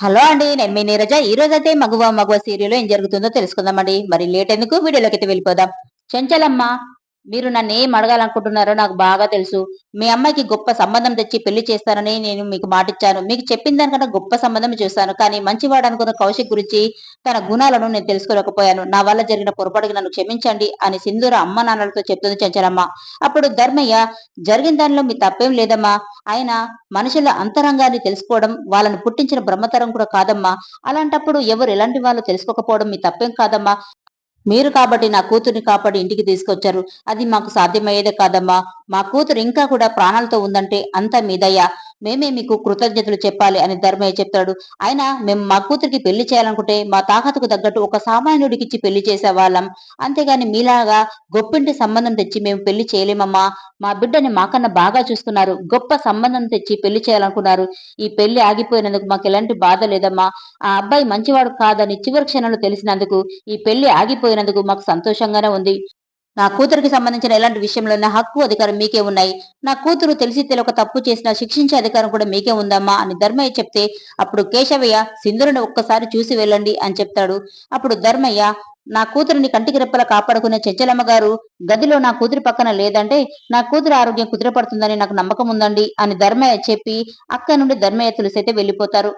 Hello అండి నేను మీ నీరజ. ఈ రోజు అయితే మగువ మగువ సీరియల్ ఏం జరుగుతుందో తెలుసుకుందామండి. మరి లేట్ ఎందుకు? వీడియోలోకి అయితే వెళ్ళిపోదాం. చెంచలమ్మ మీరు నన్ను ఏం అడగాలనుకుంటున్నారో నాకు బాగా తెలుసు. మీ అమ్మాయికి గొప్ప సంబంధం తెచ్చి పెళ్ళి చేస్తానని నేను మీకు మాటిచ్చాను. మీకు చెప్పిన దానికన్నా గొప్ప సంబంధం చూశాను. కానీ మంచివాడు అనుకున్న కౌశిక్ గురించి తన గుణాలను నేను తెలుసుకోలేకపోయాను. నా వల్ల జరిగిన పొరపాటుకి నన్ను క్షమించండి అని సింధూర అమ్మ నాన్నలతో చెప్తుంది చంచలమ్మ. అప్పుడు ధర్మయ్య జరిగిన దానిలో మీ తప్పేం లేదమ్మా. ఆయన మనుషుల అంతరంగాన్ని తెలుసుకోవడం వాళ్ళని పుట్టించిన బ్రహ్మతరం కూడా కాదమ్మా. అలాంటప్పుడు ఎవరు ఎలాంటి వాళ్ళు తెలుసుకోకపోవడం మీ తప్పేం కాదమ్మా. మీరు కాబట్టి నా కూతుర్ని కాపాడి ఇంటికి తీసుకొచ్చారు. అది మాకు సాధ్యమయ్యేదే కాదమ్మా. మా కూతురు ఇంకా కూడా ప్రాణాలతో ఉందంటే అంత మీదయ్యా. మేమే మీకు కృతజ్ఞతలు చెప్పాలి అని ధర్మయ్య చెప్తాడు. ఆయన మేము మా కూతురికి పెళ్ళి చేయాలనుకుంటే మా తాకతకు తగ్గట్టు ఒక సామాన్యుడికి ఇచ్చి పెళ్ళి చేసేవాళ్ళం. అంతేగాని మీలాగా గొప్పింటి సంబంధం తెచ్చి మేము పెళ్ళి చేయలేమమ్మా. మా బిడ్డని మాకన్నా బాగా చూస్తున్నారు. గొప్ప సంబంధం తెచ్చి పెళ్ళి చేయాలనుకున్నారు. ఈ పెళ్ళి ఆగిపోయినందుకు మాకు ఎలాంటి బాధ లేదమ్మా. ఆ అబ్బాయి మంచివాడు కాదని చివరి క్షణంలో తెలిసినందుకు ఈ పెళ్ళి ఆగిపోయినందుకు మాకు సంతోషంగానే ఉంది. నా కూతురికి సంబంధించిన ఎలాంటి విషయంలో నా హక్కు అధికారం మీకే ఉన్నాయి. నా కూతురు తెలిసి తెలియక తప్పు చేసినా శిక్షించే అధికారం కూడా మీకే ఉందమ్మా అని ధర్మయ్య చెప్తే అప్పుడు కేశవయ్య సింధురుని ఒక్కసారి చూసి వెళ్ళండి అని చెప్తాడు. అప్పుడు ధర్మయ్య నా కూతురిని కంటికి రెప్పలా కాపాడుకునే చెంచలమ్మ గారు గదిలో నా కూతురి పక్కన లేదంటే నా కూతురు ఆరోగ్యం కుదిరపడుతుందని నాకు నమ్మకం ఉందండి అని ధర్మయ్య చెప్పి అక్క నుండి ధర్మయ్య తులసైతే వెళ్ళిపోతారు.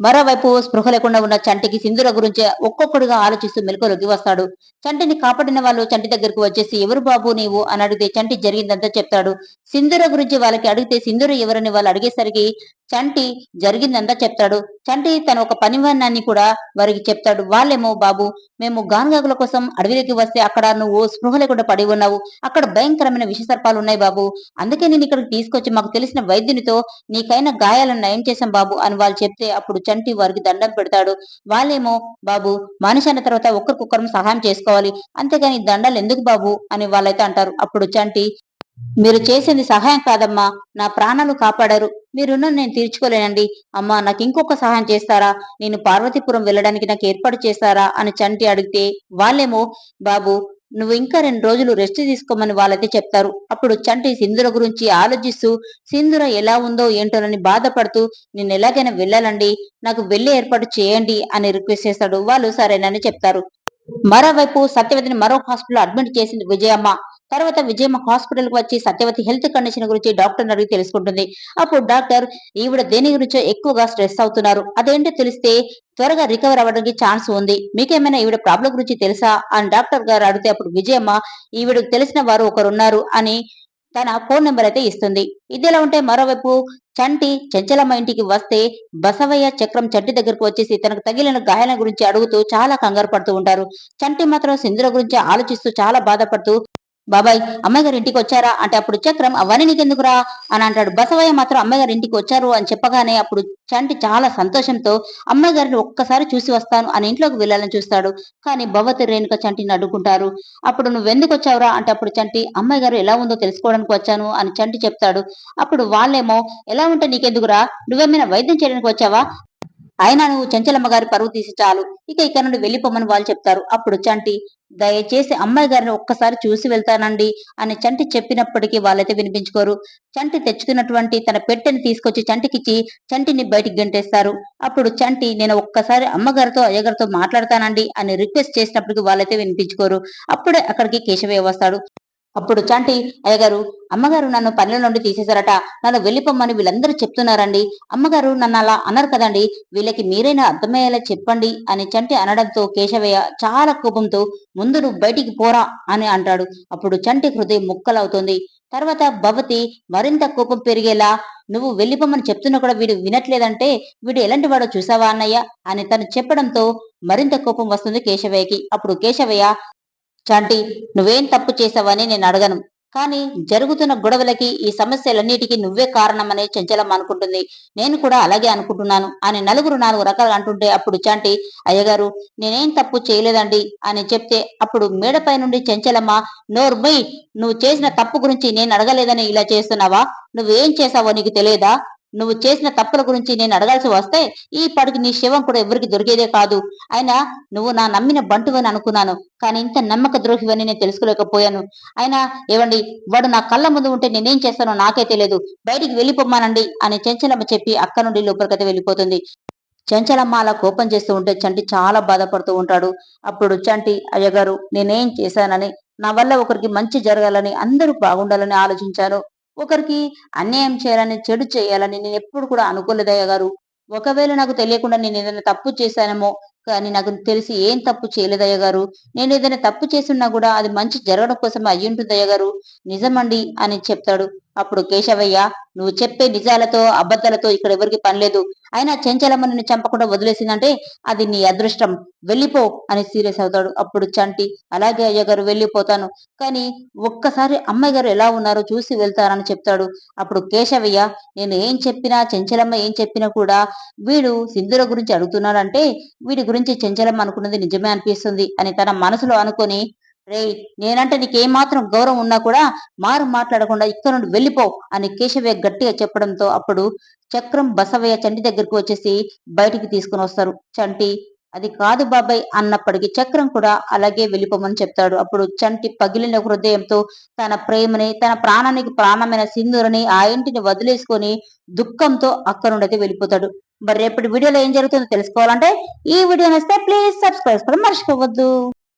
మరోవైపు స్పృహ లేకుండా ఉన్న చంటికి సింధుర గురించి ఒక్కొక్కడుగా ఆలోచిస్తూ మెలకులోకి వస్తాడు. చంటిని కాపాడిన వాళ్ళు చంటి దగ్గరకు వచ్చేసి ఎవరు బాబు నీవు? అని అడిగితే చంటి జరిగిందంతా చెప్తాడు. సింధుర గురించి వాళ్ళకి అడిగితే సింధుర ఎవరని వాళ్ళు అడిగేసరికి చంటి జరిగిందంతా చెప్తాడు. చంటి తన ఒక పనివన్నాన్ని కూడా వారికి చెప్తాడు. వాళ్ళేమో బాబు మేము గానుగాకుల కోసం అడవిలోకి వస్తే అక్కడ నువ్వు స్పృహ లేకుండా పడి ఉన్నావు. అక్కడ భయంకరమైన విషసర్పాలు ఉన్నాయి బాబు. అందుకే నేను ఇక్కడికి తీసుకొచ్చి మాకు తెలిసిన వైద్యునితో నీకైన గాయాలను నయం చేశాం బాబు? అని వాళ్ళు చెప్తే అప్పుడు చంటి వారికి దండం పెడతాడు. వాళ్ళేమో బాబు మనిషి అన్న తర్వాత ఒకరికొకరం సహాయం చేసుకోవాలి. అంతేగాని దండాలు ఎందుకు బాబు? అని వాళ్ళైతే అంటారు. అప్పుడు చంటి మీరు చేసింది సహాయం కాదమ్మా. నా ప్రాణాలు కాపాడారు. మీ రుణం నేను తీర్చుకోలేనండి. అమ్మా నాకు ఇంకొక సహాయం చేస్తారా? నేను పార్వతీపురం వెళ్ళడానికి నాకు ఏర్పాటు చేస్తారా? అని చంటి అడిగితే వాళ్ళేమో బాబు నువ్వు ఇంకా రెండు రోజులు రెస్ట్ తీసుకోమని వాళ్ళైతే చెప్తారు. అప్పుడు చంటి సింధుర గురించి ఆలోచిస్తూ సింధుర ఎలా ఉందో ఏంటోనని బాధపడుతూ నేను ఎలాగైనా వెళ్ళాలండి. నాకు వెళ్ళే ఏర్పాటు చేయండి అని రిక్వెస్ట్ చేస్తాడు. వాళ్ళు సరేనని చెప్తారు. మరోవైపు సత్యవతిని మరో హాస్పిటల్ అడ్మిట్ చేసింది విజయమ్మ. తర్వాత విజయమ్మ హాస్పిటల్కి వచ్చి సత్యవతి హెల్త్ కండిషన్ గురించి డాక్టర్ అడిగి తెలుసుకుంటుంది. అప్పుడు డాక్టర్ ఈవిడ దేని గురించో ఎక్కువగా స్ట్రెస్ అవుతున్నారు. అదేంటో తెలిస్తే త్వరగా రికవర్ అవ్వడానికి ఛాన్స్ ఉంది. మీకేమైనా ఈవిడ ప్రాబ్లం గురించి తెలుసా? అని డాక్టర్ గారు అడిగితే అప్పుడు విజయమ్మ ఈవిడకు తెలిసిన వారు ఒకరున్నారు అని తన ఫోన్ నెంబర్ అయితే ఇస్తుంది. ఇదిలా ఉంటే మరోవైపు చంటి చెంచలమ్మ ఇంటికి వస్తే బసవయ్య చక్రం చంటి దగ్గరకు వచ్చేసి తనకు తగిలిన గాయాల గురించి అడుగుతూ చాలా కంగారు పడుతూ ఉంటారు. చంటి మాత్రం సింధుర గురించి ఆలోచిస్తూ చాలా బాధపడుతూ బాబాయ్ అమ్మాయి గారి ఇంటికి వచ్చారా? అంటే అప్పుడు చక్రం అవన్నీ నీకెందుకురా? అని అంటాడు. బసవయ్య మాత్రం అమ్మాయి గారి ఇంటికి వచ్చారు అని చెప్పగానే అప్పుడు చంటి చాలా సంతోషంతో అమ్మాయి గారిని ఒక్కసారి చూసి వస్తాను అని ఇంట్లోకి వెళ్ళాలని చూస్తాడు. కానీ భవతి రేణుక చంటిని అడ్డుకుంటారు. అప్పుడు నువ్వు ఎందుకు వచ్చావురా? అంటే అప్పుడు చంటి అమ్మాయి గారు ఎలా ఉందో తెలుసుకోవడానికి వచ్చాను అని చంటి చెప్తాడు. అప్పుడు వాళ్ళేమో ఎలా ఉంటే నీకెందుకురా? నువ్వేమైనా వైద్యం చేయడానికి వచ్చావా? అయినా నువ్వు చెంచలమ్మ గారి పరువు తీసి చాలు. ఇక ఇక్కడ నుండి వెళ్ళిపోమని వాళ్ళు చెప్తారు. అప్పుడు చంటి దయచేసి అమ్మాయి గారిని ఒక్కసారి చూసి వెళ్తానండి అని చంటి చెప్పినప్పటికీ వాళ్ళైతే వినిపించుకోరు. చంటి తెచ్చుకున్నటువంటి తన పెట్టెని తీసుకొచ్చి చంటికిచ్చి చంటిని బయటికి గంటేస్తారు. అప్పుడు చంటి నేను ఒక్కసారి అమ్మగారితో అయ్యగారితో మాట్లాడతానండి అని రిక్వెస్ట్ చేసినప్పటికీ వాళ్ళైతే వినిపించుకోరు. అప్పుడే అక్కడికి కేశవయ్య వస్తాడు. అప్పుడు చంటి అయ్యగారు అమ్మగారు నన్ను పనుల నుండి తీసేశారట. నన్ను వెళ్ళిపోమ్మని వీళ్ళందరూ చెప్తున్నారండి. అమ్మగారు నన్ను అలా అన్నారు కదండి. వీళ్ళకి మీరైనా అర్థమయ్యేలా చెప్పండి అని చంటి అనడంతో కేశవయ్య చాలా కోపంతో ముందు నువ్వు బయటికి పోరా అని అంటాడు. అప్పుడు చంటి హృదయం ముక్కలవుతుంది. తర్వాత భవతి మరింత కోపం పెరిగేలా నువ్వు వెళ్ళిపోమని చెప్తున్నా కూడా వీడు వినట్లేదంటే వీడు ఎలాంటి వాడో చూసావా అన్నయ్య? అని తను చెప్పడంతో మరింత కోపం వస్తుంది కేశవయ్యకి. అప్పుడు కేశవయ్య చంటి నువ్వేం తప్పు చేసావని నేను అడగను. కానీ జరుగుతున్న గొడవలకి ఈ సమస్యలన్నిటికీ నువ్వే కారణమని చంచలం అనుకుంటుంది. నేను కూడా అలాగే అనుకుంటున్నాను అని నలుగురు నాలుగు రకాలు అంటుంటే అప్పుడు చాంటి అయ్యగారు నేనేం తప్పు చేయలేదండి అని చెప్తే అప్పుడు మేడపై నుండి చెంచలమ్మ నోర్మై నువ్వు చేసిన తప్పు గురించి నేను అడగలేదని ఇలా చేస్తున్నావా? నువ్వేం చేసావో నీకు తెలియదా? నువ్వు చేసిన తప్పుల గురించి నేను అడగాల్సి వస్తే ఈ పడికి నీ శవం కూడా ఎవరికి దొరికేదే కాదు. అయినా నువ్వు నా నమ్మిన బంటువని అనుకున్నాను. కానీ ఇంత నమ్మక ద్రోహివని నేను తెలుసుకోలేకపోయాను. అయినా ఏవండి వాడు నా కళ్ళ ముందు ఉంటే నేనేం చేస్తానో నాకే తెలియదు. బయటికి వెళ్ళిపోమ్మానండి అని చెంచలమ్మ చెప్పి అక్క నుండి లోపలికైతే వెళ్ళిపోతుంది. చెంచలమ్మ అలా కోపం చేస్తూ ఉంటే చంటి చాలా బాధపడుతూ ఉంటాడు. అప్పుడు చంటి అయ్యగారు నేనేం చేశానని నా వల్ల ఒకరికి మంచి జరగాలని అందరూ బాగుండాలని ఆలోచించాను ఒకరికి అన్యాయం చేయాలని చెడు చేయాలని నేను ఎప్పుడు కూడా అనుకోలేదయ్య గారు ఒకవేళ నాకు తెలియకుండా నేను ఏదైనా తప్పు చేశానేమో కానీ నాకు తెలిసి ఏం తప్పు చేయలేదయ్య గారు నేను ఏదైనా తప్పు చేస్తున్నా కూడా అది మంచి జరగడం కోసం అయ్యి ఉంటుంది గారు నిజమండి అని చెప్తాడు. అప్పుడు కేశవయ్య నువ్వు చెప్పే నిజాలతో అబద్ధాలతో ఇక్కడ ఎవరికి పని లేదు. అయినా చెంచలమ్మ నిన్ను చంపకుండా వదిలేసిందంటే అది నీ అదృష్టం. వెళ్ళిపో అని సీరియస్ అవుతాడు. అప్పుడు చంటి అలాగే అయ్యగారు వెళ్ళిపోతాను. కానీ ఒక్కసారి అమ్మాయి గారు ఎలా ఉన్నారో చూసి వెళ్తారని చెప్తాడు. అప్పుడు కేశవయ్య నేను ఏం చెప్పినా చెంచలమ్మ ఏం చెప్పినా కూడా వీడు సింధుల గురించి అడుగుతున్నాడంటే వీడి గురించి చెంచలమ్మ అనుకున్నది నిజమే అనిపిస్తుంది అని తన మనసులో అనుకొని రే నేనంటే నీకేం మాత్రం గౌరవం ఉన్నా కూడా మారు మాట్లాడకుండా ఇక్కడ నుండి వెళ్ళిపో అని కేశవయ్య గట్టిగా చెప్పడంతో అప్పుడు చక్రం బసవయ్య చంటి దగ్గరకు వచ్చేసి బయటికి తీసుకుని వస్తారు. చంటి అది కాదు బాబాయ్ అన్నప్పటికీ చక్రం కూడా అలాగే వెళ్ళిపోమని చెప్తాడు. అప్పుడు చంటి పగిలిన హృదయంతో తన ప్రేమని తన ప్రాణానికి ప్రాణమైన సింధురని ఆ ఇంటిని వదిలేసుకొని దుఃఖంతో అక్కడ నుండి వెళ్ళిపోతాడు. మరి రేపటి వీడియోలో ఏం జరుగుతుందో తెలుసుకోవాలంటే ఈ వీడియో నచ్చితే ప్లీజ్ సబ్స్క్రైబ్ కూడా మర్చిపోవద్దు.